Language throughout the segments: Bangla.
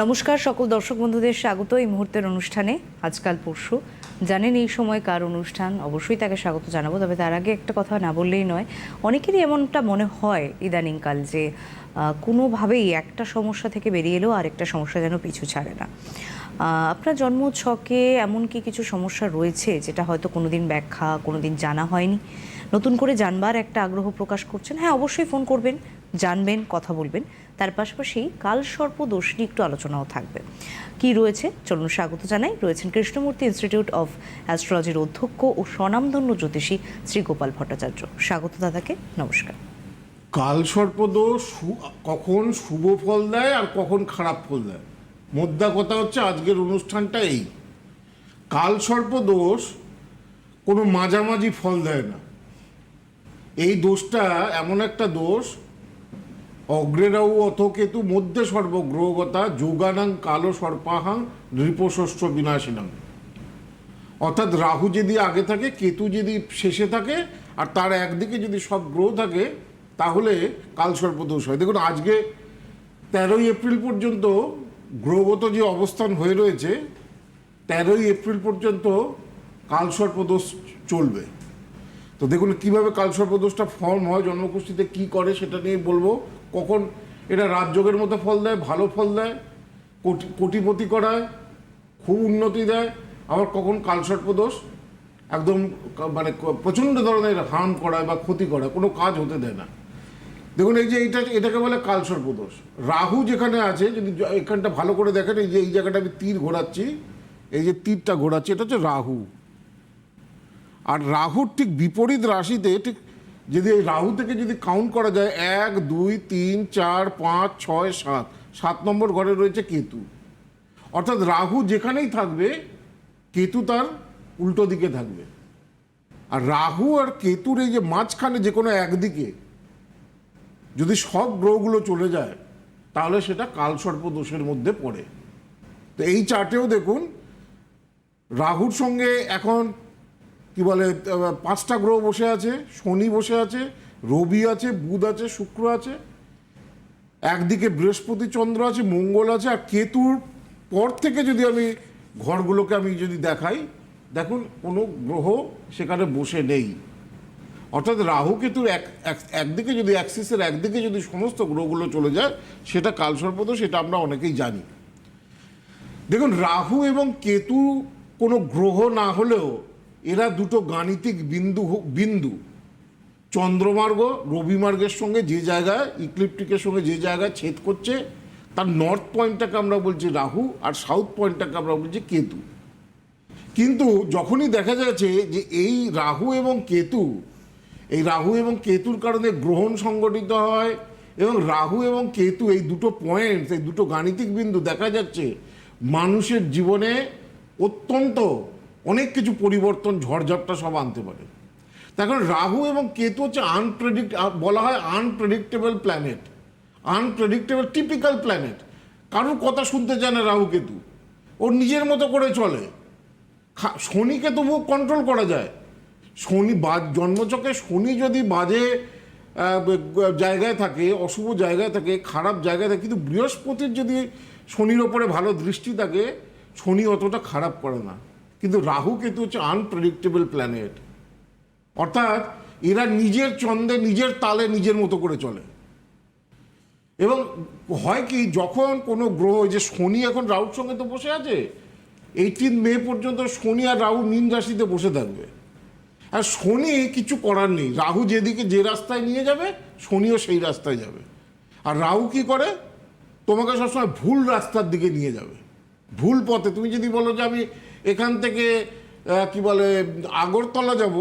নমস্কার, সকল দর্শক বন্ধুদের স্বাগত এই মুহূর্তের অনুষ্ঠানে, আজকাল পরশু। জানেন এই সময় কার অনুষ্ঠান, অবশ্যই তাকে স্বাগত জানাব, তবে তার আগে একটা কথা না বললেই নয়। অনেকেরই এমনটা মনে হয় ইদানিংকাল যে কোনোভাবেই একটা সমস্যা থেকে বেরিয়ে এলেও আরেকটা সমস্যা যেন পিছু ছাড়ে না। আপনার জন্ম ছকে এমন কি কিছু সমস্যা রয়েছে যেটা হয়তো কোনো দিন ব্যাখ্যা কোনো দিন জানা হয়নি? নতুন করে জানবার একটা আগ্রহ প্রকাশ করছেন? হ্যাঁ অবশ্যই ফোন করবেন, জানবেন, কথা বলবেন। তার পাশাপাশি কাল সর্প দোষ নিয়ে একটু আলোচনাও থাকবে। কি রয়েছে? চলুন স্বাগত জানাই। রয়েছেন কৃষ্ণমূর্তি ইনস্টিটিউট অফ অ্যাস্ট্রোলজির অধ্যক্ষ ও স্বনামধন্য জ্যোতিষী শ্রী গোপাল ভট্টাচার্য। স্বাগত দাদাকে, নমস্কার। কালসর্পদোষ সু- কখন শুভ ফল দেয় আর কখন খারাপ ফল দেয়? মোদ্দা কথা হচ্ছে আজকের অনুষ্ঠানটা এই। কালসর্পদোষ কোনো মাঝামাঝি ফল দেয় না। এই দোষটা এমন একটা দোষ অগ্রেরাউ অথ কেতু মধ্যে সর্বগ্রহগতা, যোগানাং কালো সর্পাহাং নৃপষষ্ঠ বিনাশিনাং। অর্থাৎ রাহু যদি আগে থাকে, কেতু যদি শেষে থাকে, আর তার একদিকে যদি সব গ্রহ থাকে, তাহলে কালসর্পদোষ হয়। দেখুন, আজকে তেরোই এপ্রিল পর্যন্ত গ্রহগত যে অবস্থান হয়ে রয়েছে, তেরোই এপ্রিল পর্যন্ত কাল কালসর্পদোষ চলবে। তো দেখুন, কীভাবে কালসর্পদোষটা ফর্ম হয় জন্মকুষ্ঠিতে কি করে সেটা নিয়ে বলব। কখন এটা রাজযোগের মতো ফল দেয়, ভালো ফল দেয়, কোটি, কোটিপতি করায়, খুব উন্নতি দেয়, আবার কখন কালসর্পদোষ একদম মানে প্রচণ্ড ধরনের হার্ম করায় বা ক্ষতি করায়, কোনো কাজ হতে দেয় না। দেখুন, এই যে এইটা, এটাকে বলে কালসর্পদোষ রাহু যেখানে আছে, যদি এখানটা ভালো করে দেখেন, এই যে এই জায়গাটা আমি তীর ঘোরাচ্ছি, এই যে তীরটা ঘোরাচ্ছি, এটা হচ্ছে রাহু। আর রাহুর ঠিক বিপরীত রাশিতে ঠিক যদি এই রাহু থেকে যদি কাউন্ট করা যায়, এক, দুই, তিন, চার, পাঁচ, ছয়, সাত সাত নম্বর ঘরে রয়েছে কেতু। অর্থাৎ রাহু যেখানেই থাকবে, কেতু তার উল্টো দিকে থাকবে। আর রাহু আর কেতুর এই যে মাঝখানে যে কোনো একদিকে যদি সব গ্রহগুলো চলে যায়, তাহলে সেটা কালসর্প দোষের মধ্যে পড়ে। তো এই চার্টেও দেখুন, রাহুর সঙ্গে এখন কি বলে পাঁচটা গ্রহ বসে আছে, শনি বসে আছে, রবি আছে, বুধ আছে, শুক্র আছে। একদিকে বৃহস্পতি চন্দ্র আছে, মঙ্গল আছে, আর কেতুর পর থেকে যদি আমি ঘরগুলোকে আমি যদি দেখাই, দেখুন কোনো গ্রহ সেখানে বসে নেই। অর্থাৎ রাহু কেতুর এক, এক- একদিকে যদি অ্যাক্সিসের একদিকে যদি সমস্ত গ্রহগুলো চলে যায়, সেটা কালসর্পদ সেটা আমরা অনেকেই জানি। দেখুন, রাহু এবং কেতু কোনো গ্রহ না হলেও এরা দুটো গাণিতিক বিন্দু বিন্দু। চন্দ্রমার্গ রবিমার্গের সঙ্গে যে জায়গায়, ইক্লিপ্টিকের সঙ্গে যে জায়গায় ছেদ করছে, তার নর্থ পয়েন্টটাকে আমরা বলছি রাহু আর সাউথ পয়েন্টটাকে আমরা বলছি কেতু। কিন্তু যখনই দেখা যাচ্ছে যে এই রাহু এবং কেতু, এই রাহু এবং কেতুর কারণে গ্রহণ সংগঠিত হয় এবং রাহু এবং কেতু এই দুটো পয়েন্টস এই দুটো গাণিতিক বিন্দু দেখা যাচ্ছে, মানুষের জীবনে অত্যন্ত অনেক কিছু পরিবর্তন, ঝড়ঝাপটা সব আনতে পারে। তখন রাহু এবং কেতু হচ্ছে আনপ্রেডিক্ট বলা হয় unpredictable planet unpredictable typical planet কারোর কথা শুনতে চায় না রাহু, কেতু। ওর নিজের মতো করে চলে। শনিকে তবুও কন্ট্রোল করা যায়। শনি বাদ জন্মচকে শনি যদি বাজে জায়গায় থাকে, অশুভ জায়গায় থাকে, খারাপ জায়গায় থাকে, কিন্তু বৃহস্পতির যদি শনির ওপরে ভালো দৃষ্টি থাকে, শনি অতটা খারাপ করে না। কিন্তু রাহু কেতু হচ্ছে আনপ্রেডিক্টেবল প্ল্যানেট অর্থাৎ এরা নিজের চন্দ্রে নিজের তালে, নিজের মতো করে চলে। এবং হয় কি, যখন কোনো গ্রহ যে শনি এখন রাহুর সঙ্গে তো বসে আছে এইটিন মে পর্যন্ত শনি আর রাহু মীন রাশিতে বসে থাকবে। আর শনি কিছু করার নেই। রাহু যেদিকে যে রাস্তায় নিয়ে যাবে, শনিও সেই রাস্তায় যাবে। আর রাহু কি করে? তোমাকে সবসময় ভুল রাস্তার দিকে নিয়ে যাবে। ভুল পথে। তুমি যদি বলো যে আমি এখান থেকে কি বলে, আগরতলা যাব,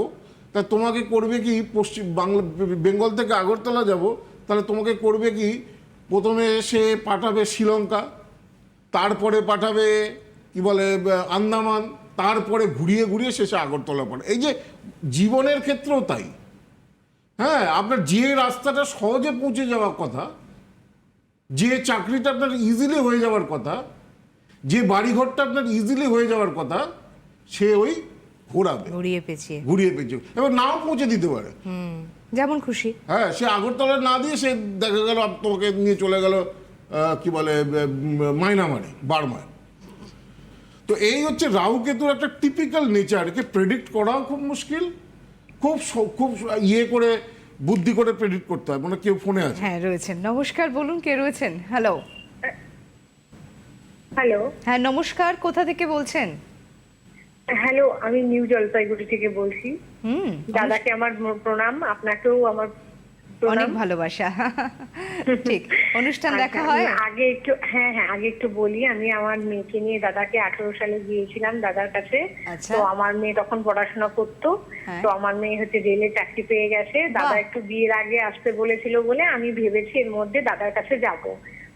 তা তোমাকে করবে কি পশ্চিম বাংলা, বেঙ্গল থেকে আগরতলা যাব, তাহলে তোমাকে করবে কি, প্রথমে সে পাঠাবে শ্রীলঙ্কা, তারপরে পাঠাবে, কি বলে আন্দামান, তারপরে ঘুরিয়ে ঘুরিয়ে শেষে আগরতলা পড়ে এই যে জীবনের ক্ষেত্রেও তাই। হ্যাঁ আপনার যে রাস্তাটা সহজে পৌঁছে যাওয়ার কথা, যে চাকরিটা আপনার ইজিলি হয়ে যাওয়ার কথা যে বাড়িঘরটা আপনার ইজিলি হয়ে যাওয়ার কথা সে ওই ঘোরাবে। ঘুরিয়ে পেঁচিয়ে। ঘুরিয়ে পেঁচে এবার নাও পৌঁছে দিতে পারে। হুম যেমন খুশি। হ্যাঁ সে আগরতলায় না দিয়ে সে দেখা গেল তোমাকে নিয়ে চলে গেল কি বলে মাইনামারি বারমায়। তো এই হচ্ছে রাহু কেতুর একটা টিপিক্যাল নেচার একে প্রেডিক্ট করাও খুব মুশকিল খুব খুব ইয়ে করে বুদ্ধি করে প্রেডিক্ট করতে হয়। মানে কেউ ফোনে আছে। হ্যাঁ রয়েছেন। নমস্কার বলুন কে রয়েছেন? Hello hello. হ্যাঁ নমস্কার কোথা থেকে বলছেন? হ্যালো আমি নিউ জলপাইগুড়ি থেকে বলছি। হুম দাদাকে আমার প্রণাম আপনাকেও আমার অনেক ভালোবাসা। ঠিক অনুষ্ঠান আচ্ছা, দেখা হয়? আগে একটু হ্যাঁ হ্যাঁ আগে একটু বলি আমি আমার মেয়েকে নিয়ে দাদাকে আঠারো সালে গিয়েছিলাম দাদার কাছে। আচ্ছা। তো আমার মেয়ে তখন পড়াশোনা করতো। হ্যাঁ। তো আমার মেয়ে হচ্ছে রেলে চাকরি পেয়ে গেছে। দাদা একটু বিয়ের আগে আসতে বলেছিল বলে আমি ভেবেছি এর মধ্যে দাদার কাছে যাব।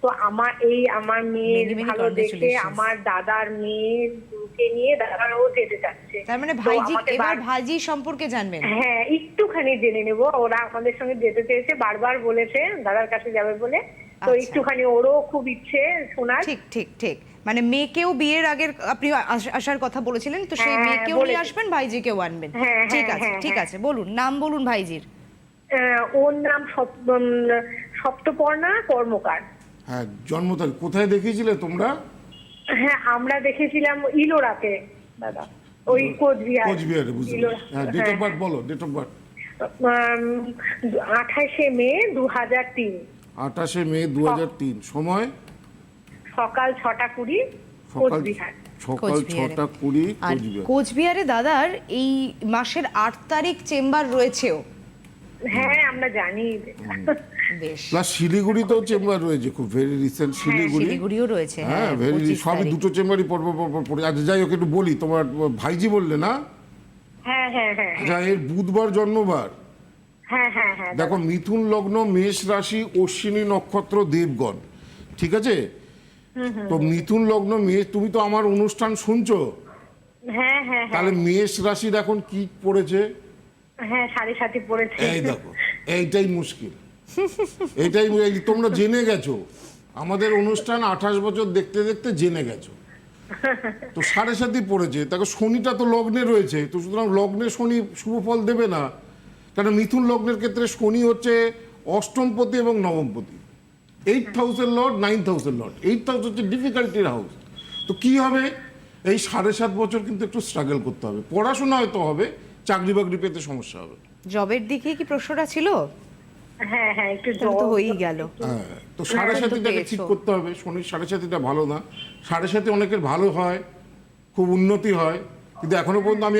তো আমার এই আমার মেয়ের ভালো দেখে আমার দাদার মেয়েকে নিয়ে দাদাও যেতে চাচ্ছে। তার মানে ভাইজি এবার ভাইজি সম্পর্কে জানবেন। হ্যাঁ একটুখানি জেনে নেব। ওরা আমাদের সঙ্গে যেতে চেয়েছে বারবার বলেছে দাদার কাছে যাবে বলে। তো আচ্ছা। একটুখানি ওরও খুব ইচ্ছে শোনার। ঠিক ঠিক ঠিক। মানে মেয়েকেও বিয়ের আগের আপনি আসার কথা বলেছিলেন তো সেই হ্যাঁ, মেয়েকেও নিয়ে। আসবেন ভাইজিকেও আনবেন। হ্যাঁ, হ্যাঁ, ঠিক আছে ঠিক। আছে বলুন নাম বলুন ভাইজির। ওর নাম সপ্তপর্ণা কর্মকার। হ্যাঁ জন্ম তারিখ। কোথায় দেখিয়েছিলে তোমরা? হ্যাঁ আমরা দেখেছিলাম ইলোরাতে দাদা। ওই কোচবিহার। কোচবিহারে বুঝলি হ্যাঁ ডেট অফ বার্থ বলো ডেট অফ বার্থ আঠাশে মে দু হাজার তিন। আঠাশে মে দু হাজার তিন সময়? সকাল ছটা কুড়ি সকাল সকাল ছটা কুড়ি আর কোচবিহারে দাদার এই মাসের আট তারিখ চেম্বার রয়েছেও। হ্যাঁ আমরা জানি। বেশ। প্লাস শিলিগুড়িতেও চেম্বার রয়েছে খুব ভেরি রিসেন্ট শিলিগুড়ি। শিলিগুড়িও রয়েছে হ্যাঁ হ্যাঁ ভেরি সবই দুটো চেম্বারই পর পর পড়ে আচ্ছা যাই হোক একটু বলি তোমার ভাইজি বললে না? হ্যাঁ হ্যাঁ হ্যাঁ। আচ্ছা এর বুধবার জন্মবার? হ্যাঁ হ্যাঁ হ্যাঁ। দেখো মিথুন লগ্ন মেষ রাশি অশ্বিনী নক্ষত্র দেবগণ। ঠিক আছে? তো মিথুন লগ্ন মেষ তুমি তো আমার অনুষ্ঠান শুনছো। হ্যাঁ হ্যাঁ হ্যাঁ। তাহলে মেষ রাশির এখন কি পড়েছে? হ্যাঁ এইটাই মুশকিল। এইটাই এই তোমরা জেনে গেছো। আমাদের অনুষ্ঠান আঠাশ বছর দেখতে দেখতে জেনে গেছো। তো সাড়ে সাতই পড়েছে। তাকে শনিটা তো লগ্নে রয়েছে। তো সুতরাং লগ্নে শনি শুভ ফল দেবে না। কারণ মিথুন লগ্নের ক্ষেত্রে শনি হচ্ছে অষ্টমপতি এবং নবমপতি। Eight thousand lord nine thousand lord eight thousand হচ্ছে ডিফিকাল্টির হাউস তো কি হবে? এই সাড়ে সাত বছর কিন্তু একটু স্ট্রাগল করতে হবে। পড়াশোনা হয়তো হবে। চাকরি বাকরি পেতে সমস্যা হবে। জবের দিকে কি প্রশ্নটা ছিল? হ্যাঁ হ্যাঁ একটু তো হয়েই গেল। হ্যাঁ তো সাড়ে সাতিটাকে ঠিক করতে হবে। শনির সাড়ে সাতিটা ভালো না। সাড়ে সাথে অনেকের ভালো হয় খুব উন্নতি হয়। কিন্তু এখনও পর্যন্ত আমি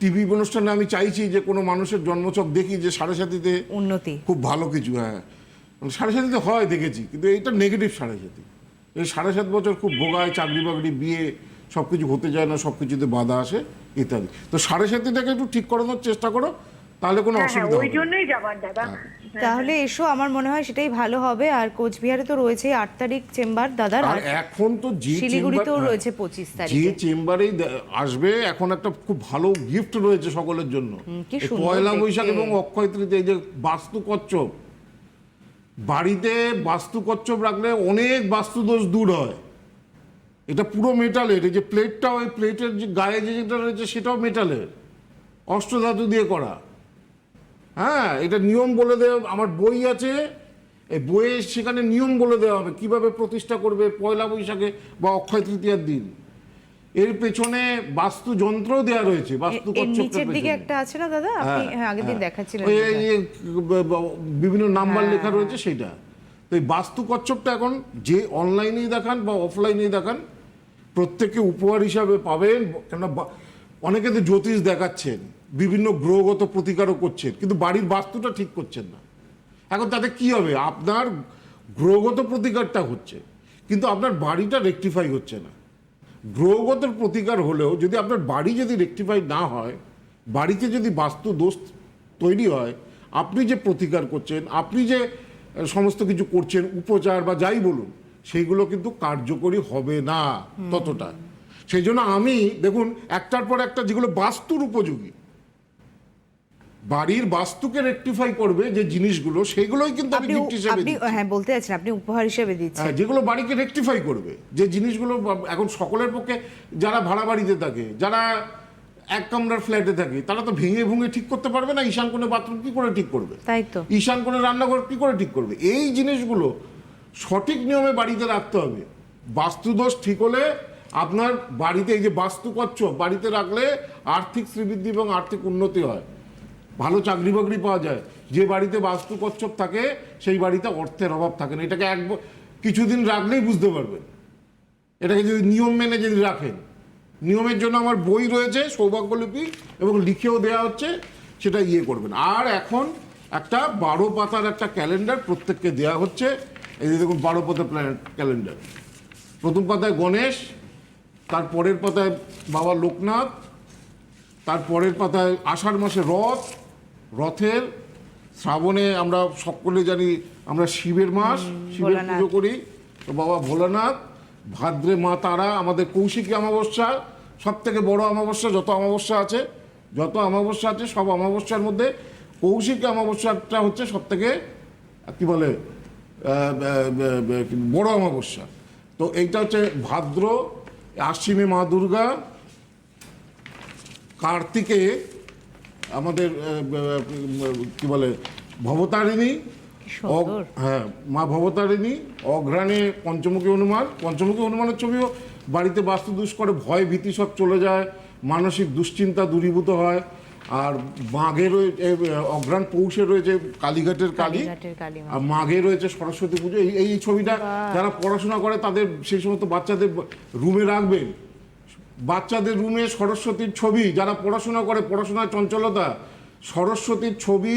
টিভি অনুষ্ঠানে আমি চাইছি যে কোনো মানুষের জন্মছক দেখি যে সাড়ে সাতিতে উন্নতি। খুব ভালো কিছু হ্যাঁ। মানে সাড়ে সাতিতে হয় দেখেছি কিন্তু এইটা নেগেটিভ সাড়ে সাতি। এই সাড়ে সাত বছর খুব ভোগায় চাকরি বাকরি বিয়ে সব কিছু হতে যায় না সব কিছুতে বাধা আসে। ইত্যাদি। তো সাড়ে সাতিটাকে একটু ঠিক করানোর চেষ্টা করো তাহলে কোনো হ্যাঁ হ্যাঁ অসুবিধা ওই হবে জন্যই যাবার দাদা। তাহলে এসো আমার মনে হয় সেটাই ভালো হবে। আর কোচবিহারে তো রয়েছে আট তারিখ চেম্বার দাদার আর এখন তো যে শিলিগুড়িতেও রয়েছে পঁচিশ যে তারিখে। চেম্বারেই আসবে এখন একটা খুব ভালো গিফট রয়েছে সকলের জন্য। পয়লা বৈশাখ এবং অক্ষয় তৃতীয়া এই যে বাস্তু কচ্ছপ বাড়িতে বাস্তু কচ্ছপ রাখলে অনেক বাস্তু দোষ দূর হয়। এটা পুরো মেটালের এই যে প্লেটটা ওই প্লেটের যে গায়ে যে যেটা রয়েছে সেটাও মেটালের। অষ্টধাতু দিয়ে করা। হ্যাঁ এটা নিয়ম বলে দেওয়া আমার বই আছে। এই বইয়ে সেখানে নিয়ম বলে দেওয়া হবে কীভাবে প্রতিষ্ঠা করবে পয়লা বৈশাখে বা অক্ষয় তৃতীয়ার দিন। এর পেছনে বাস্তু যন্ত্রও দেওয়া রয়েছে বাস্তু নিচের দিকে একটা আছে না দাদা? আপনি হ্যাঁ আগের দিন দেখাচ্ছিলেন ব- ব- বিভিন্ন নাম্বার লেখা রয়েছে সেটা তো এই বাস্তু কচ্ছপটা এখন যে অনলাইনেই দেখান বা অফলাইনেই দেখান প্রত্যেকে উপহার হিসাবে পাবেন কেন অনেকে তো জ্যোতিষ দেখাচ্ছেন, বিভিন্ন গ্রহগত প্রতিকারও করছেন, কিন্তু বাড়ির বাস্তুটা ঠিক করছেন না। এখন তাতে কি হবে? আপনার গ্রহগত প্রতিকারটা হচ্ছে, কিন্তু আপনার বাড়িটা রেকটিফাই হচ্ছে না। গ্রহগত প্রতিকার হলেও যদি আপনার বাড়ি যদি রেকটিফাই না হয়, বাড়িতে যদি বাস্তু দোষ তৈরি হয়, আপনি যে প্রতিকার করছেন, আপনি যে সমস্ত কিছু করছেন, উপচার বা যাই বলুন সেইগুলো কিন্তু কার্যকরী হবে না ততটা। সেই জন্য আমি দেখুন একটার পর একটা যেগুলো বাস্তুর উপযোগী বাড়ির বাস্তুকে রেকটিফাই করবে যে জিনিসগুলো সেগুলোই কিন্তু আমি গিফট হিসেবে হ্যাঁ বলতে যাচ্ছেন আপনি উপহার হিসেবে দিচ্ছেন। হ্যাঁ, যেগুলো বাড়িকে রেকটিফাই করবে যে জিনিসগুলো এখন সকলের পক্ষে যারা ভাড়া বাড়িতে থাকে যারা এক কামরার ফ্ল্যাটে থাকে তারা তো ভেঙে ভুঙে ঠিক করতে পারবে না ঈশান কোণে বাথরুম কি করে ঠিক করবে? তাই তো। ঈশান কোণে রান্নাঘর কি করে ঠিক করবে? এই জিনিসগুলো সঠিক নিয়মে বাড়িতে রাখতে হবে। বাস্তুদোষ ঠিক হলে আপনার বাড়িতে এই যে বাস্তু কচ্ছপ বাড়িতে রাখলে আর্থিক শ্রীবৃদ্ধি এবং আর্থিক উন্নতি হয়। ভালো চাকরি বাকরি পাওয়া যায়। যে বাড়িতে বাস্তু কচ্ছপ থাকে, সেই বাড়িতে অর্থের অভাব থাকে না। এটাকে এক কিছুদিন রাখলেই বুঝতে পারবেন। এটাকে যদি নিয়ম মেনে যদি রাখেন। নিয়মের জন্য আমার বই রয়েছে, সৌভাগ্যলিপি, এবং লিখেও দেওয়া হচ্ছে, সেটা ইয়ে করবেন। আর এখন একটা বারো পাতার একটা ক্যালেন্ডার প্রত্যেককে দেওয়া হচ্ছে। এই যে দেখুন বারো পাতা ক্যালেন্ডার। প্রথম পাতায় গণেশ তার পরের পাতায় বাবা লোকনাথ তার পরের পাতায় আষাঢ় মাসে রথ রথের শ্রাবণে আমরা সকলে জানি আমরা শিবের মাস শিবের পুজো করি। তো বাবা ভোলানাথ ভাদ্রে মা তারা আমাদের কৌশিকী অমাবস্যা সব থেকে বড় অমাবস্যা যত অমাবস্যা আছে যত অমাবস্যা আছে সব অমাবস্যার মধ্যে কৌশিকী অমাবস্যাটা হচ্ছে সব থেকে কি বলে বড় অমাবস্যা তো এইটা হচ্ছে ভাদ্র আশ্বিনে মা দুর্গা কার্তিকে আমাদের কি বলে ভবতারিণী। হ্যাঁ মা ভবতারিণী অঘ্রাণে পঞ্চমুখী হনুমান পঞ্চমুখী হনুমানের ছবিও বাড়িতে বাস্তু দুষ করে ভয় ভীতি সব চলে যায় মানসিক দুশ্চিন্তা দূরীভূত হয় আর মাঘে রয়েছে অঘ্রাণ পৌষে রয়েছে কালীঘাটের কালী। আর মাঘে রয়েছে সরস্বতী পুজো। এই এই ছবিটা যারা পড়াশোনা করে তাদের সেই সমস্ত বাচ্চাদের রুমে রাখবেন। বাচ্চাদের রুমে সরস্বতীর ছবি যারা পড়াশোনা করে পড়াশোনার চঞ্চলতা সরস্বতীর ছবি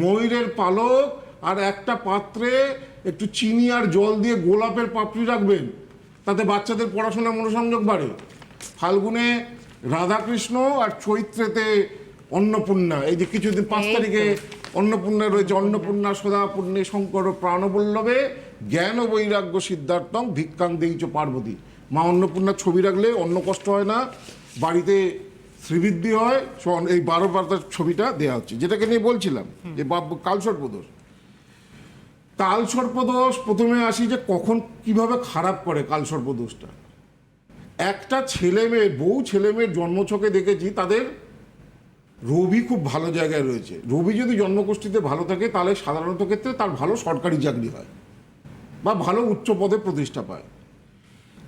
ময়ূরের পালক আর একটা পাত্রে একটু চিনি আর জল দিয়ে গোলাপের পাপড়ি রাখবেন। তাতে বাচ্চাদের পড়াশোনার মনোসংযোগ বাড়ে। ফাল্গুনে রাধাকৃষ্ণ আর চৈত্রেতে অন্নপূর্ণা এই যে কিছুদিন পাঁচ তারিখে অন্নপূর্ণা রয়েছে অন্নপূর্ণা সদাপূর্ণে শঙ্কর প্রাণবল্লভে জ্ঞান ও বৈরাগ্য সিদ্ধার্থং ভিক্ষাং দেইচ পার্বতী। মা অন্নপূর্ণার ছবি রাখলে অন্ন কষ্ট হয় না বাড়িতে শ্রীবৃদ্ধি হয় এই বারো পাতার ছবিটা দেওয়া হচ্ছে যেটাকে নিয়ে বলছিলাম যে কালসর্পদোষ কালসর্পদোষ প্রথমে আসি যে কখন কীভাবে খারাপ করে কালসর্পদোষটা একটা ছেলে মেয়ে বউ ছেলে মেয়ের জন্মছকে দেখেছি তাদের রবি খুব ভালো জায়গায় রয়েছে। রবি যদি জন্মগোষ্ঠীতে ভালো থাকে তাহলে সাধারণত ক্ষেত্রে তার ভালো সরকারি চাকরি হয় বা ভালো উচ্চ পদে প্রতিষ্ঠা পায়।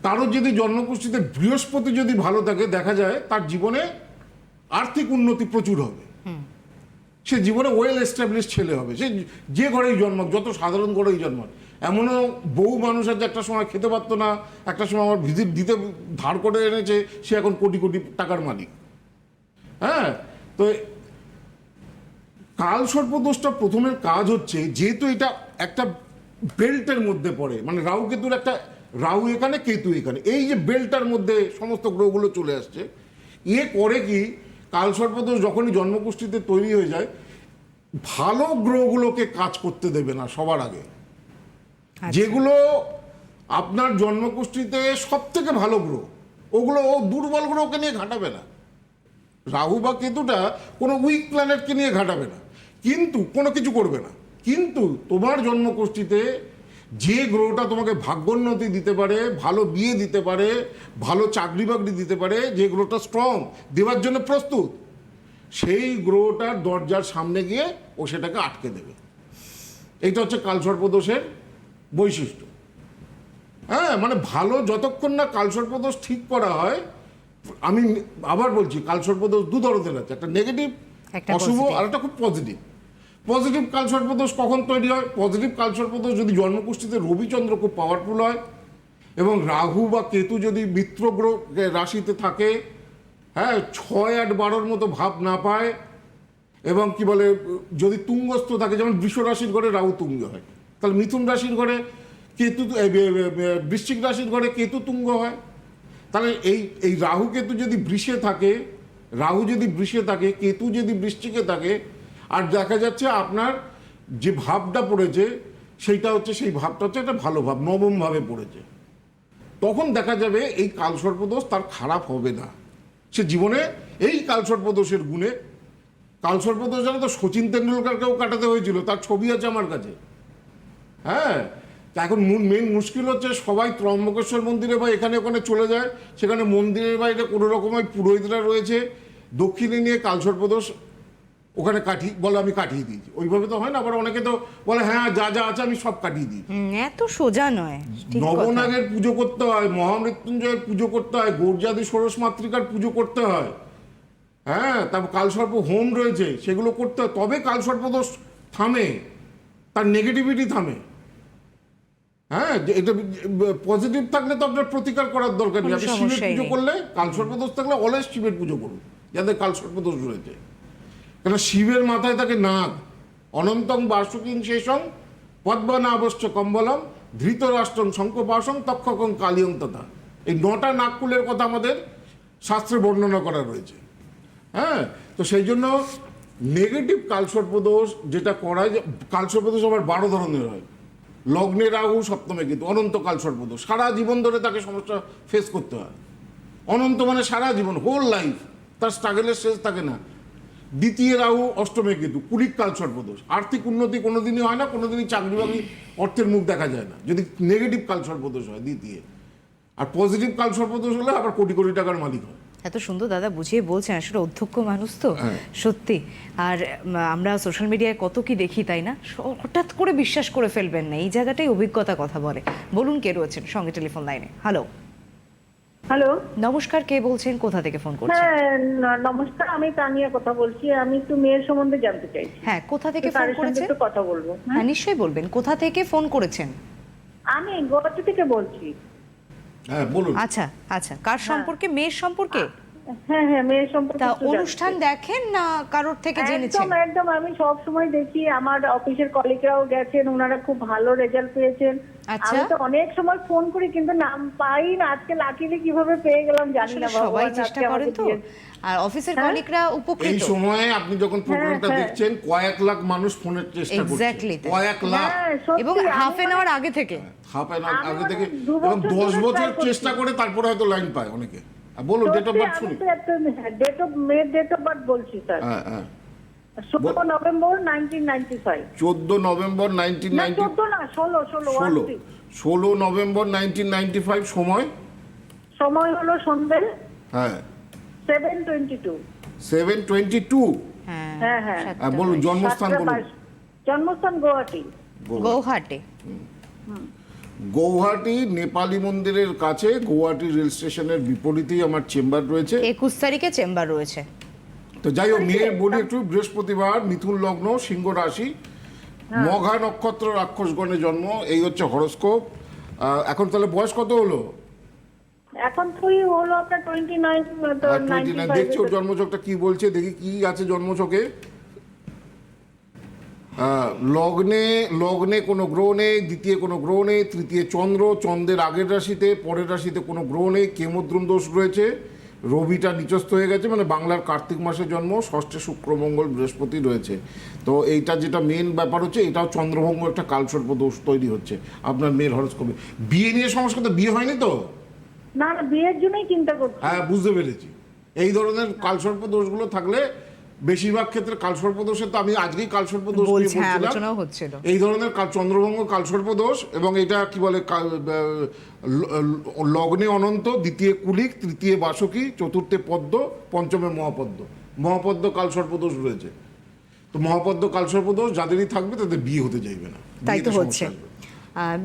তারও যদি জন্মগোষ্ঠীতে বৃহস্পতি যদি ভালো থাকে দেখা যায় তার জীবনে আর্থিক উন্নতি প্রচুর হবে। সে জীবনে ওয়েল এস্টাবলিশ ছেলে হবে। সে যে ঘরেই জন্মাক যত সাধারণ ঘরেই জন্মাক এমনও বহু মানুষ আছে একটা সময় খেতে পারতো না একটা সময় আমার ভিজিট দিতে ধার করে এনেছে সে এখন কোটি কোটি টাকার মালিক। হ্যাঁ? তো কাল সর্পদোষটা প্রথমের কাজ হচ্ছে যেহেতু এটা একটা বেল্টের মধ্যে পড়ে মানে রাহু কেতুর একটা রাহু এখানে কেতু এখানে এই যে বেল্টার মধ্যে সমস্ত গ্রহগুলো চলে আসছে ইয়ে করে কি কাল সর্পদোষ যখনই জন্মকুষ্ঠিতে তৈরি হয়ে যায় ভালো গ্রহগুলোকে কাজ করতে দেবে না সবার আগে আচ্ছা। যেগুলো আপনার জন্মকুষ্ঠিতে সব থেকে ভালো গ্রহ ওগুলো ও দুর্বল গ্রহকে নিয়ে ঘাটাবে না রাহু বা কেতুটা কোনো উইক প্ল্যানেটকে নিয়ে ঘাটাবে না। কিন্তু কোনো কিছু করবে না। কিন্তু তোমার জন্মকুষ্ঠিতে যে গ্রহটা তোমাকে ভাগ্যোন্নতি দিতে পারে, ভালো বিয়ে দিতে পারে, ভালো চাকরি বাকরি দিতে পারে, যে গ্রহটা স্ট্রং দেওয়ার জন্য প্রস্তুত, সেই গ্রহটার দরজার সামনে গিয়ে ও সেটাকে আটকে দেবে। এইটা হচ্ছে কালসর্পদোষের বৈশিষ্ট্য। হ্যাঁ মানে ভালো যতক্ষণ না কালসর্পদোষ ঠিক করা হয় আমি আবার বলছি কালসর্পদোষ দু ধরনের আছে একটা নেগেটিভ অশুভ। আর একটা খুব পজিটিভ পজিটিভ কালসর্পদোষ কখন তৈরি হয়? পজিটিভ কালসর্পদোষ যদি জন্মকুষ্ঠিতে রবিচন্দ্র খুব পাওয়ারফুল হয় এবং রাহু বা কেতু যদি মিত্র গ্রহ রাশিতে থাকে হ্যাঁ ছয় আট বারোর মতো ভাব না পায় এবং কি বলে যদি তুঙ্গস্থ থাকে যেমন বৃষ রাশির ঘরে রাহু তুঙ্গ হয় তাহলে মিথুন রাশির ঘরে কেতু বৃশ্চিক রাশির ঘরে কেতু তুঙ্গ হয়। তাহলে এই এই রাহু কেতু যদি বৃষে থাকে, রাহু যদি বৃষে থাকে, কেতু যদি বৃষ্টিকে থাকে, আর দেখা যাচ্ছে আপনার যে ভাবটা পড়েছে, সেইটা হচ্ছে সেই ভাবটা হচ্ছে একটা ভালো ভাব নবমভাবে পড়েছে। তখন দেখা যাবে এই কালসর্পদোষ তার খারাপ হবে না। সে জীবনে এই কালসর্পদোষের গুণে কালসর্পদোষ জানো তো সচিন তেন্ডুলকারকেও কাটাতে হয়েছিল, তার ছবি আছে আমার কাছে। হ্যাঁ তা এখন মেন মুশকিল হচ্ছে সবাই ত্রম্বকেশ্বর মন্দিরে বা এখানে ওখানে চলে যায়। সেখানে মন্দিরের বাইরে কোনো রকমের পুরোহিতরা রয়েছে। দক্ষিণে নিয়ে কালসর্পদোষ ওখানে কাটি বলে আমি কাটিয়ে দিয়েছি। ওইভাবে তো হয় না আবার অনেকে তো বলে হ্যাঁ যা যা আছে আমি সব কাটিয়ে দিই এত সোজা নয় নবনাগের পুজো করতে হয় মহামৃত্যুঞ্জয়ের পুজো করতে হয় গৌরজাদি ষোড়শ মাতৃকার পুজো করতে হয়। হ্যাঁ তারপর কালসর্প হোম রয়েছে সেগুলো করতে হয়। তবে কালসর্পদোষ থামে তার নেগেটিভিটি থামে। হ্যাঁ এটা পজিটিভ থাকলে তো আপনার প্রতিকার করার দরকার নেই। আপনি শিবের পুজো। করলে কালসর্পদোষ থাকলে অলওয়েজ শিবের পুজো করুন যাদের কালসর্পদোষ রয়েছে। কেন শিবের মাথায় থাকে নাগ। অনন্তং বাসুকিং শেষং পদ্মনা অবশ্য কম্বলম ধৃতরাষ্ট্রং শঙ্কপাসং তক্ষকং কালিয়ং তথা। এই নটা নাগকুলের কথা আমাদের শাস্ত্রে বর্ণনা করা রয়েছে। হ্যাঁ তো সেই জন্য নেগেটিভ কালসর্পদোষ যেটা করা যে কালসর্পদোষ আবার বারো ধরনের হয়। লগ্নে রাহু সপ্তমে কিন্তু অনন্ত কালসর্পদোষ সারা জীবন ধরে তাকে সমস্যা ফেস করতে হয়। অনন্ত মানে সারা জীবন হোল লাইফ তার স্ট্রাগলের শেষ থাকে না। দ্বিতীয় রাহু অষ্টমে কিন্তু কুড়িক কাল সর্পদোষ আর্থিক উন্নতি কোনোদিনই হয় না, কোনোদিনই চাকরি বাকরি অর্থের মুখ দেখা যায় না। যদি নেগেটিভ কাল সর্পদোষ হয়, দ্বিতীয়। আর পজিটিভ কাল সর্পদোষ হলে আবার কোটি কোটি টাকার মালিক হয়। এত সুন্দর দাদা বুঝিয়ে বলছেন আসলে অধ্যক্ষ মানুষ তো হ্যাঁ। সত্যি। আর আমরা সোশ্যাল মিডিয়ায় কত কি দেখি তাই না? হঠাৎ করে বিশ্বাস করে ফেলবেন না এই জায়গাটাই অভিজ্ঞতা কথা বলে। বলুন কে রয়েছেন সঙ্গে টেলিফোন লাইনে। হ্যালো হ্যালো নমস্কার কে বলছেন কোথা থেকে ফোন করছেন? হ্যাঁ নমস্কার আমি তানিয়া কথা বলছি আমি একটু মেয়ের সম্বন্ধে জানতে চাইছি। হ্যাঁ কোথা থেকে ফোন করেছেন? একটু কথা বলব। হ্যাঁ? হ্যাঁ নিশ্চয়ই বলবেন কোথা থেকে ফোন করেছেন? আমি গোয়াটি থেকে বলছি। আচ্ছা আচ্ছা। কার সম্পর্কে? মেয়ের সম্পর্কে? হ্যাঁ হ্যাঁ মেয়ের সম্পর্কে তা অনুষ্ঠান দেখেন না কারোর থেকে জেনেছেন? একদম একদম আমি সব সময় দেখি আমার অফিসের কলিগরাও গেছেন ওনারা খুব ভালো রেজাল্ট পেয়েছেন। আচ্ছা। আমি তো অনেক সময় ফোন করি কিন্তু নাম পাই না আজকে লাকিলি কীভাবে পেয়ে গেলাম জানি না সবাই চেষ্টা করেন তো। আর অফিসের হ্যাঁ? কলিগরা এই সময়ে আপনি যখন প্রোগ্রামটা হ্যাঁ। দেখছেন কয়েক লাখ মানুষ ফোনের চেষ্টা করছে। কয়েক লাখ। হ্যাঁ, এবং হাফ এন আওয়ার আগে থেকে। হাফ অ্যান আমি আগে মানে থেকে এবং বছর দশ ধরে বছর চেষ্টা করে তারপরে হয়তো লাইন পায় অনেকে। বলুন ডেট অফ বার্থ শুনি ডেট অফ মেয়ের ডেট অফ বার্থ বলছি স্যার হ্যাঁ হ্যাঁ। ষোলো নভেম্বর নাইনটিন নাইনটি ফাইভ চোদ্দ নভেম্বর নাইনটিন নাইনটি না ষোলো ষোলো ষোলো। ষোলো নভেম্বর নাইনটিন নাইনটি ফাইভ সময়? সময় হলো সন্ধ্যে হ্যাঁ। Seven twenty two seven twenty two হ্যাঁ হ্যাঁ। সাতটা বলুন। জন্মস্থান বলুন। জন্মস্থান গুয়াহাটি। গৌহাটে। গৌহাটি নেপালি মন্দিরের কাছে গৌহাটি রেল স্টেশনের বিপরীতেই আমার চেম্বার রয়েছে। একুশ তারিখে চেম্বার রয়েছে। তো যাই হোক মেয়ের বলি একটু বৃহস্পতিবার মিথুন লগ্ন সিংহ রাশি মঘা নক্ষত্র রাক্ষসগণে জন্ম এই হচ্ছে হরস্কোপ। এখন তাহলে বয়স কত হলো? এখন তুই হলো আপনার টোয়েন্টি নাইন দেখছি ওর জন্মছকটা কি বলছে দেখি কি আছে জন্মছকে আহ, লগ্নে লগ্নে কোনো গ্রহ নেই দ্বিতীয় কোনো গ্রহ নেই তৃতীয় চন্দ্র চন্দ্রের আগের রাশিতে পরের রাশিতে কোনো গ্রহ নেই কেমদ্রুম দোষ রয়েছে রবিটা নিচস্থ হয়ে গেছে মানে বাংলার কার্তিক মাসে জন্ম ষষ্ঠে শুক্র মঙ্গল বৃহস্পতি রয়েছে। তো এইটা যেটা মেন ব্যাপার হচ্ছে এটাও চন্দ্রভঙ্গ একটা কালসর্প দোষ তৈরি হচ্ছে আপনার মেয়ের হরস্কোপে বিয়ে নিয়ে সমস্যা তো বিয়ে হয়নি তো? না না বিয়ের জন্যই চিন্তা করছি। হ্যাঁ বুঝতে পেরেছি। এই ধরনের কালসর্প দোষগুলো থাকলে বেশিরভাগ ক্ষেত্রে কালসর্প দোষে তো আমি আজকেই কালসর্প দোষ হ্যাঁ বলছিলাম। আলোচনাও হচ্ছিল। এই ধরনের চন্দ্রভঙ্গ কালসর্প দোষ এবং এটা কি বলে লগ্নে অনন্ত দ্বিতীয় কুলিক তৃতীয় বাসকি চতুর্থে পদ্ম পঞ্চমে মহাপদ্ম। মহাপদ্ম কালসর্প দোষ রয়েছে। তো মহাপদ্ম কালসর্প দোষ যাদেরই থাকবে তাদের বিয়ে হতে চাইবে না। তাই তো হচ্ছে।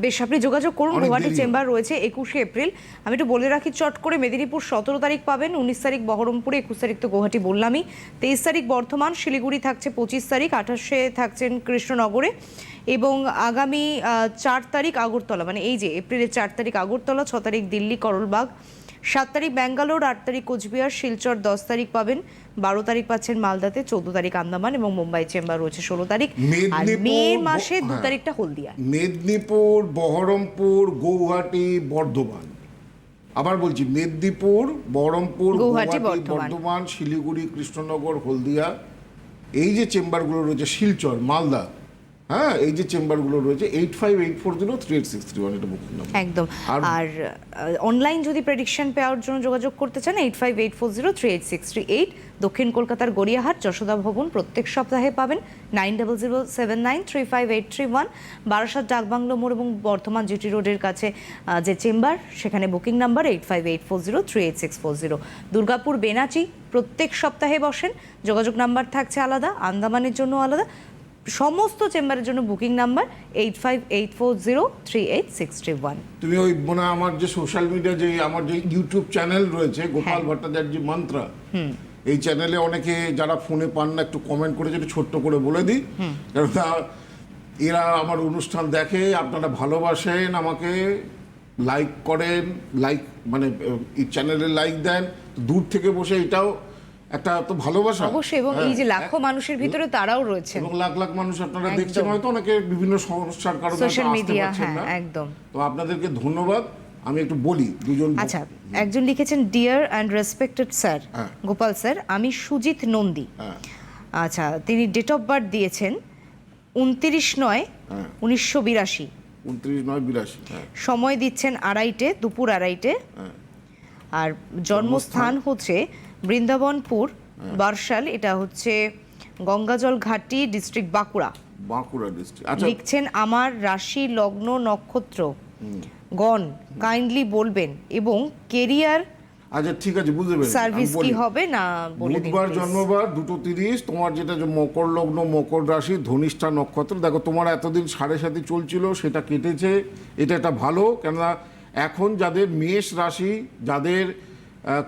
বেশ আপনি যোগাযোগ করুন গুয়াহাটি চেম্বার রয়েছে একুশে এপ্রিল। আমি একটু বলে রাখি চট করে মেদিনীপুর সতেরো তারিখ পাবেন উনিশ তারিখ বহরমপুরে একুশ তারিখ তো গুয়াহাটি বললামই। তেইশ তারিখ বর্ধমান শিলিগুড়ি থাকছে পঁচিশ তারিখ আঠাশে থাকছেন কৃষ্ণনগরে। এবং আগামী চার তারিখ আগরতলা মানে এই যে এপ্রিলের চার তারিখ আগরতলা ছ তারিখ দিল্লি করলবাগ। সাত তারিখ ব্যাঙ্গালোর আট তারিখ কোচবিহার শিলচর দশ তারিখ পাবেন। বারো তারিখ পাচ্ছেন মালদাতে চোদ্দ তারিখ আন্দামান এবং মুম্বাই চেম্বার রয়েছে ষোলো তারিখ আর মে মাসে দু হ্যাঁ। তারিখটা হলদিয়া মেদিনীপুর বহরমপুর গৌহাটি বর্ধমান আবার বলছি মেদিনীপুর বহরমপুর গৌহাটি। বর্ধমান শিলিগুড়ি কৃষ্ণনগর হলদিয়া এই যে চেম্বারগুলো রয়েছে শিলচর মালদা হ্যাঁ এই যে চেম্বারগুলো রয়েছে eight five eight four zero three eight six three one এটা বুকিং নাম্বার। একদম। আর- অনলাইন যদি প্রেডিকশন পাওয়ার জন্য যোগাযোগ করতে চান eight five eight four zero three eight six three eight দক্ষিণ কলকাতার গড়িয়াহাট যশোদা ভবন প্রত্যেক সপ্তাহে পাবেন nine double zero seven nine three five eight three one Barasat Dakbungalow মোড় এবং বর্ধমান জিটি রোডের কাছে যে চেম্বার সেখানে booking number eight five eight four zero three eight six four zero Durgapur Benachiti প্রত্যেক সপ্তাহে বসেন যোগাযোগ নাম্বার থাকছে আলাদা আন্দামানের জন্য আলাদা সমস্ত চেম্বারের জন্য booking number eight five eight four zero three eight six three one তুমি ওই মানে আমার যে সোশ্যাল মিডিয়া যে আমার যে ইউটিউব চ্যানেল রয়েছে গোপাল হ্যাঁ। ভট্টাচার্য মন্ত্রা এই চ্যানেলে অনেকে যারা ফোনে পান না একটু কমেন্ট করেছে একটু ছোট্ট করে বলে দিই। কেননা এরা আমার অনুষ্ঠান দেখে আপনারা ভালোবাসেন আমাকে লাইক করেন লাইক মানে এই চ্যানেলে লাইক দেন দূর থেকে বসে এটাও একটা তো ভালোবাসা। অবশ্যই এবং এই যে হ্যাঁ। লাখো মানুষের ভিতরে তারাও রয়েছেন। এবং লাখ লাখ মানুষ আপনারা দেখছেন হয়তো অনেকে বিভিন্ন সমস্যার কারণে সোশ্যাল মিডিয়া হ্যাঁ একদম। তো আপনাদেরকে ধন্যবাদ। আমি একটু বলি দুজন আচ্ছা একজন লিখেছেন ডিয়ার অ্যান্ড রেসপেক্টেড স্যার হ্যাঁ। গোপাল স্যার আমি সুজিত নন্দী। হ্যাঁ। আচ্ছা তিনি ডেট অফ বার্থ দিয়েছেন উনত্রিশ নয় হ্যাঁ। উনিশশো বিরাশি। উনত্রিশ নয় বিরাশি হ্যাঁ। সময় দিচ্ছেন আড়াইটে দুপুর আড়াইটে। হ্যাঁ। আর জন্মস্থান? হচ্ছে বৃন্দাবনপুর বারশাল এটা হচ্ছে গঙ্গাজল ঘাটি ডিস্ট্রিক্ট বাঁকুড়া। বাঁকুড়া ডিস্ট্রিক্ট। আচ্ছা। লিখছেন আমার রাশি লগ্ন নক্ষত্র। গণ কাইন্ডলি বলবেন এবং কেরিয়ার আচ্ছা ঠিক আছে বুঝতে পেরেছি। সার্ভিস কি হবে না বুধবার জন্মবার দুটো তিরিশ তোমার যেটা যে মকর লগ্ন মকর রাশি ধনিষ্ঠা নক্ষত্র দেখো তোমার এতদিন সাড়ে সাথে চলছিল সেটা কেটেছে এটা একটা ভালো কেননা এখন যাদের মেষ রাশি যাদের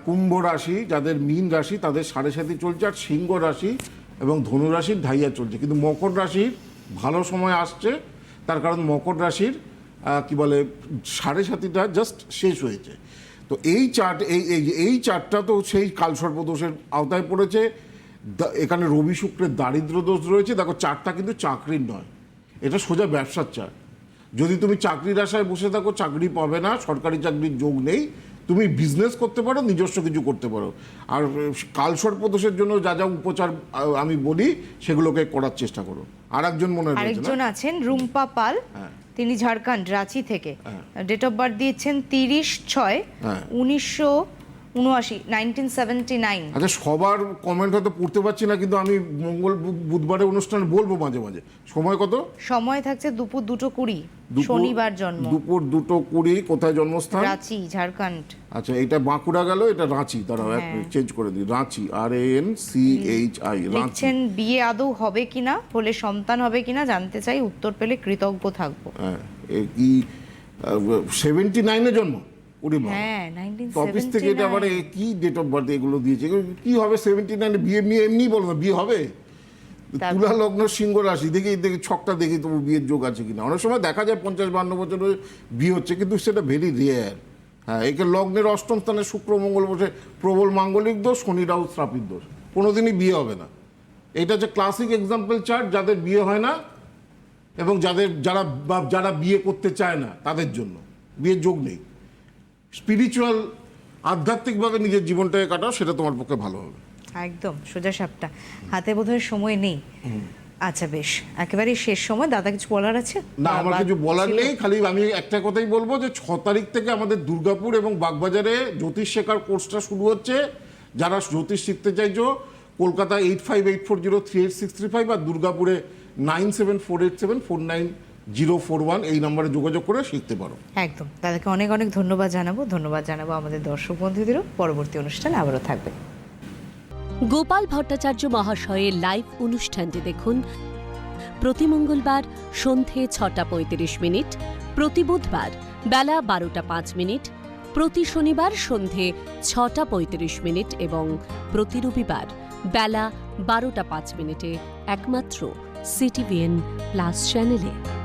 কুম্ভ রাশি, যাদের মীন রাশি, তাদের সাড়ে সাথে চলছে, আর সিংহ রাশি এবং ধনু রাশির ঢাইয়া চলছে। কিন্তু মকর রাশির ভালো সময় আসছে, তার কারণ মকর রাশির কি বলে, সাড়ে সাতিটা জাস্ট শেষ হয়েছে। তো এই চার্ট, এই এই চার্টটা তো সেই কালসর্প দোষের আওতায় পড়েছে। এখানে রবি শুক্রের দারিদ্র দোষ রয়েছে। দেখো চারটা কিন্তু চাকরির নয়। এটা সোজা ব্যবসার চার্ট। যদি তুমি চাকরির আশায় বসে থাকো, চাকরি পাবে না, সরকারি চাকরির যোগ নেই। তুমি বিজনেস করতে পারো নিজস্ব কিছু করতে পারো আর কালসর্প দোষের জন্য যা যা উপচার আমি বলি সেগুলোকে করার চেষ্টা করো আর একজন মনে হয় আরেকজন আছেন রুম্পা পাল হ্যাঁ। তিনি ঝাড়খণ্ড রাঁচি থেকে। ডেট অফ বার্থ দিয়েছেন তিরিশ ছয় হ্যাঁ। উনিশশো উনআশি নাইনটিন সেভেন্টি নাইন আচ্ছা সবার কমেন্ট হয়তো পড়তে পারছি না কিন্তু আমি মঙ্গল বুধবারের অনুষ্ঠানে বলব মাঝে মাঝে। সময় কত? সময় থাকছে দুপুর দুটো কুড়ি শনিবার জন্ম। দুপুর দুটো কুড়ি কোথায় জন্মস্থান? রাঁচি ঝাড়খণ্ড। আচ্ছা এটা বাঁকুড়া গেল এটা রাঁচি দাঁড়াও এক হ্যাঁ। চেঞ্জ করে দিই। Ranchi R N C H I লিখছেন বিয়ে আদৌ হবে কিনা হলে সন্তান হবে কিনা জানতে চাই উত্তর পেলে কৃতজ্ঞ থাকব। হ্যাঁ কি সেভেন্টি নাইনে জন্ম? মা হ্যাঁ অফিস থেকে এটা এ কি ডেট অফ বার্থ এগুলো দিয়েছে? কি হবে? সেভেন্টি নাইনে বিয়ে নিয়ে এমনি বলো না বিয়ে হবে? তুলা লগ্ন সিংহ রাশি দেখি দেখি ছকটা দেখি তোমার বিয়ের যোগ আছে কিনা। অনেক সময় দেখা যায় পঞ্চাশ বান্ন বছরে বিয়ে হচ্ছে কিন্তু সেটা ভেরি রেয়ার হ্যাঁ একে লগ্নের অষ্টম স্থানে শুক্র মঙ্গল বসে প্রবল মাঙ্গলিক দোষ শনি রাহু শ্রাপিত দোষ। কোনোদিনই বিয়ে হবে না। এটা হচ্ছে ক্লাসিক এক্সাম্পল চার্ট যাদের বিয়ে হয় না এবং যাদের যারা যারা বিয়ে করতে চায় না তাদের জন্য। বিয়ের যোগ নেই। স্পিরিচুয়াল আধ্যাত্মিকভাবে নিজের জীবনটাকে কাটাও সেটা তোমার পক্ষে ভালো হবে। একদম সোজা সাপটা। হাতে বোধহয় সময় নেই। আচ্ছা বেশ। একেবারে শেষ সময় দাদা কিছু বলার আছে? না আমার কিছু বলার নেই খালি আমি একটা কথাই বলব যে ছ তারিখ থেকে আমাদের দুর্গাপুর এবং বাগবাজারে জ্যোতিষ শেখার কোর্সটা শুরু হচ্ছে। যারা জ্যোতিষ শিখতে চাইছো Kolkata eight five eight four zero three eight six three five আর দুর্গাপুরে nine seven four eight seven four nine zero four one এই নাম্বারে যোগাযোগ করে শিখতে পারো। একদম। দাদাকে অনেক অনেক ধন্যবাদ জানাব। ধন্যবাদ জানাব আমাদের দর্শক বন্ধুদেরও। পরবর্তী অনুষ্ঠানে আবারও থাকবে। গোপাল ভট্টাচার্য মহাশয়ের লাইভ অনুষ্ঠানটি দেখুন প্রতি মঙ্গলবার সন্ধে ছটা পঁয়ত্রিশ মিনিট প্রতি বুধবার বেলা বারোটা পাঁচ মিনিট প্রতি শনিবার সন্ধে ছটা পঁয়ত্রিশ মিনিট এবং প্রতি রবিবার বেলা বারোটা পাঁচ মিনিটে একমাত্র সিটিভিএন প্লাস চ্যানেলে।